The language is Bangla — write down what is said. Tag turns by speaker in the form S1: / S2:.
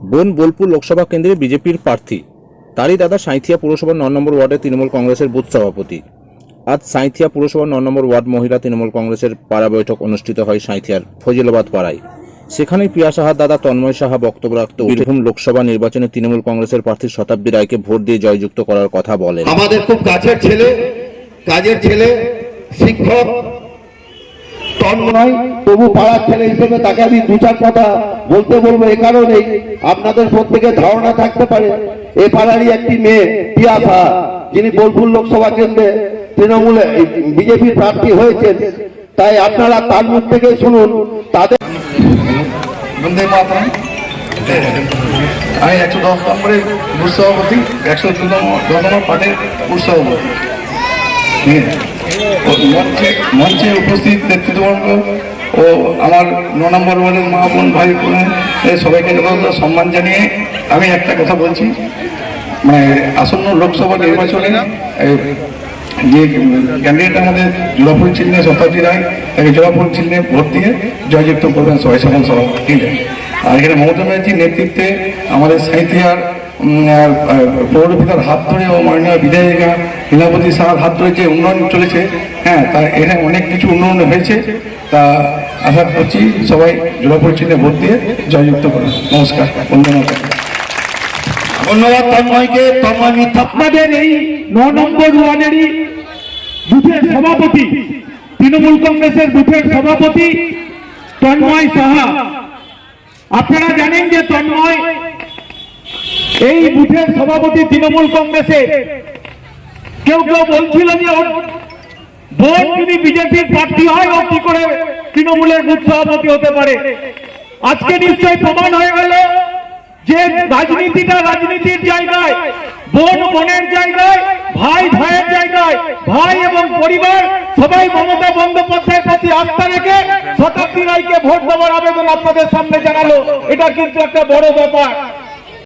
S1: বোন বোলপুর লোকসভা কেন্দ্রে বিজেপির প্রার্থী। তারই দাদা সাঁইথিয়া পুরসভার ন নম্বর ওয়ার্ডে তৃণমূল কংগ্রেসের বুথ সভাপতি। আজ সাঁইথিয়া পুরসভার ন নম্বর ওয়ার্ড মহিলা তৃণমূল কংগ্রেসের পাড়া বৈঠক অনুষ্ঠিত হয় সাঁইথিয়ার ফজিলাবাদ পাড়ায়। সেখানে প্রিয়া সাহার দাদা তন্ময় সাহা বক্তব্য রাখতে বীরভূম লোকসভা নির্বাচনে তৃণমূল কংগ্রেসের প্রার্থী শতাব্দী রায়কে ভোট দিয়ে জয়যুক্ত করার কথা বলেন।
S2: আমাদের খুব কাছের ছেলে, কাজের ছেলে, শিক্ষক তন্ময় তবু হিসেবে তাকে আমি দু চার কথা বলতে বলব এ কারণেই আপনাদের প্রত্যেকের ধারণা থাকতে পারে। এ একটি মেয়ে লোকসভা কেন্দ্রে তৃণমূলে বিজেপির প্রার্থী হয়েছেন। তাই আপনারা তার মুখ থেকে শুনুন, তাদের
S3: আমি একশো দশ নম্বরের সভাপতি একশো দশ নম্বর পার্টির সভাপতি মঞ্চে মঞ্চে উপস্থিত নেতৃত্ববর্গ ও আমার ন নম্বর ওয়ার্ডের মা বোন ভাই সবাইকে যথাযথ সম্মান জানিয়ে আমি একটা কথা বলছি। মানে আসন্ন লোকসভা নির্বাচনে যে ক্যান্ডিডেট আমাদের জোড়াফুল চিহ্নে শতাব্দী রায় তাকে জোড়াফুল চিহ্নে ভোট দিয়ে জয়যুক্ত করবেন সবাই সকল সভা ঠিক আছে আর এখানে মমতা ব্যানার্জির নেতৃত্বে আমাদের আহ, পৌরপিতার হাত ধরে ও মাননীয় বিধায়িকা লীলাবতী সাহার হাত ধরে যে উন্নয়ন চলেছে হ্যাঁ তা এখানে অনেক কিছু উন্নয়ন হয়েছে। তা আশা করছি সবাই চিহ্নে ভোট দিয়ে জয়যুক্ত করবেন নমস্কার বন্ধু
S2: ধন্যবাদ
S4: এই ন নম্বর সভাপতি, তৃণমূল কংগ্রেসের সভাপতি সাহা। আপনারা জানেন যে তন্ময় এই বুথের সভাপতি তৃণমূল কংগ্রেসের। কেউ কেউ বলছিল যে ভোট যদি বিজেপির প্রার্থী হয়, ও কি করে তৃণমূলের বুথ সভাপতি হতে পারে? আজকে নিশ্চয়ই প্রমাণ হয়ে গেল যে রাজনীতিটা রাজনীতির জায়গায়, বোন বোনের জায়গায়, ভাই ভাইয়ের জায়গায়, ভাই এবং পরিবার, সবাই মমতা বন্দ্যোপাধ্যায়ের প্রতি আস্থা রেখে শতাব্দী রায়কে ভোট দেওয়ার আবেদন আপনাদের সামনে জানালো। এটা কিন্তু একটা বড় ব্যাপার।